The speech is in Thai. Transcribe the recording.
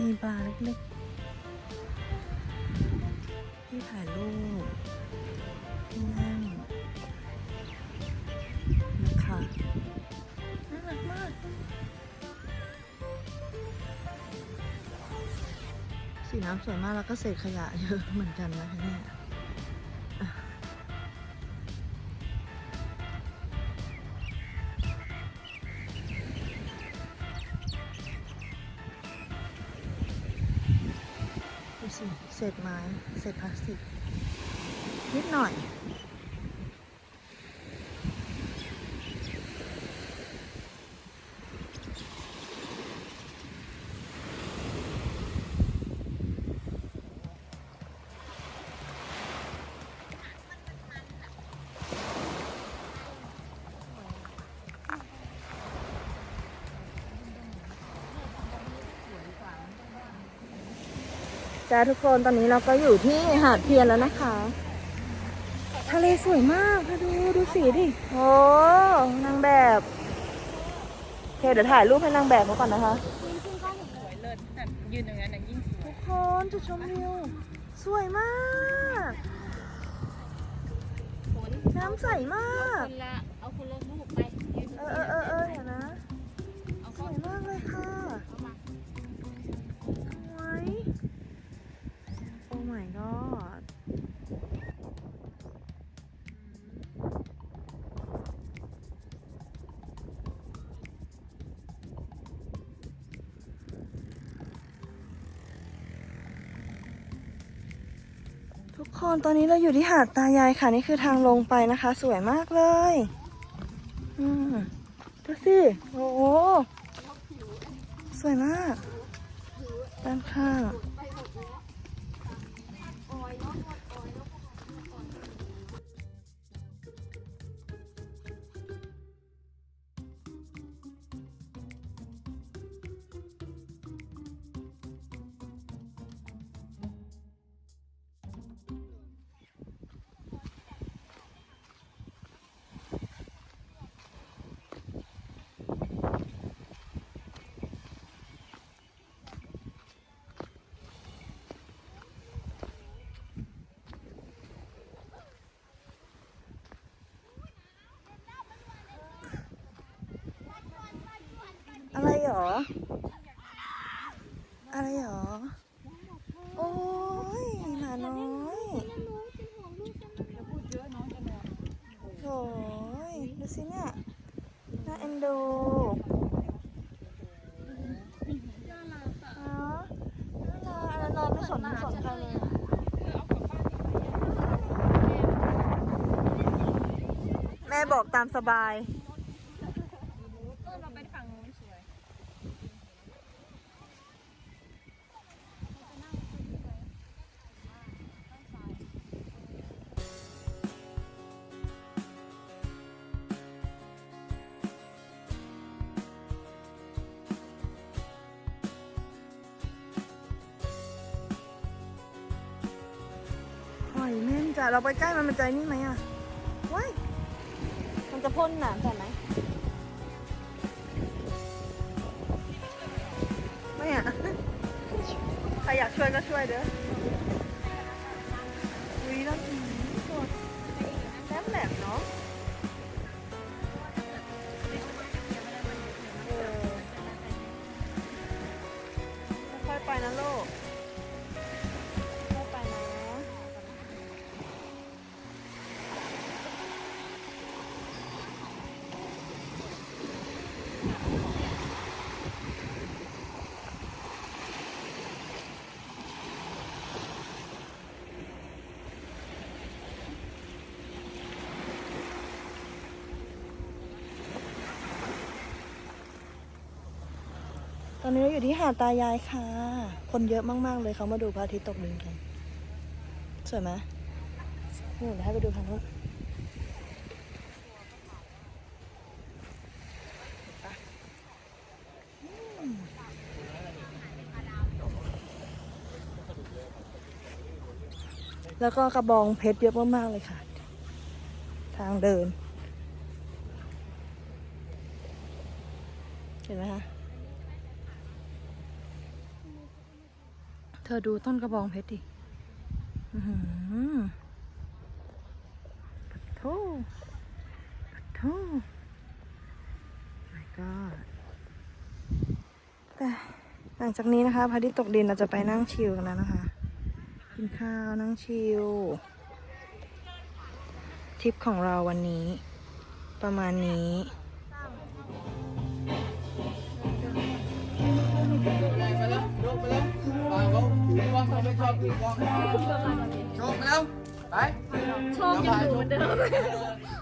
มีบาร์เล็กๆ ที่ถ่ายรูปที่นั่งนะคะน่ารักมาก สีน้ำสวยมากแล้วก็เศษขยะเยอะเหมือนกันนะคะเนี่ย เศษไม้ เศษพลาสติกนิดหน่อย จ้าทุกคนตอนนี้เราก็อยู่ที่หาดเทียนแล้วนะคะ ทะเลสวยมากมาดูดูสีดิโอ้นางแบบโอเคเดี๋ยวถ่ายรูปให้นางแบบมาก่อนนะคะสวยเลิศแต่ยืนตรงนั้นน่ะยิ่งสวยทุกคนจุดชมวิวสวยมากฝนน้ำใสมาก คนละเอาคนละ ทุกคนตอนนี้เราอยู่ที่หาดตายายค่ะ นี่คือทางลงไปนะคะ สวยมากเลย อืมดูสิ โอ้โห สวยมาก ด้านข้าง โอ้ยดูสิเนี่ยน่าเอ็นดูน่ารักอะน่ารักอันอนไม่สนไม่สนใครเลยแม่บอกตามสบาย อยเม่นจ้ะเราไปใกล้มันมันใจนี่ไหมอะว้ายมันจะพ่นหนามใส่ไหมไม่อะ ใครอยากช่วยก็ช่วยเด้อ ตอนนี้เราอยู่ที่หาดตายายค่ะ คนเยอะมาก ๆ เลยเขามาดูพระอาทิตย์ตกดินกัน สวยไหมนี่เดี๋ยวให้ไปดูทางนู้นไปอืม แล้วก็กระบองเพชรเยอะมากๆเลยค่ะ ทางเดิน เห็นไหมคะเธอดูต้นกระบองเพชรดิอือหือปะโถปะโถ my god แต่หลังจากนี้นะคะพระอาทิตย์ตกดินเราจะไปนั่งชิลกันแล้วนะคะ กินข้าวนั่งชิลทริปของเราวันนี้ ประมาณนี้ไปแล้วยกไปแล้ววางเขาถือว่าเขาไม่ชอบพี่กองโชว์ไปแล้ว ไปโชคยังอยู่เหมือนเดิม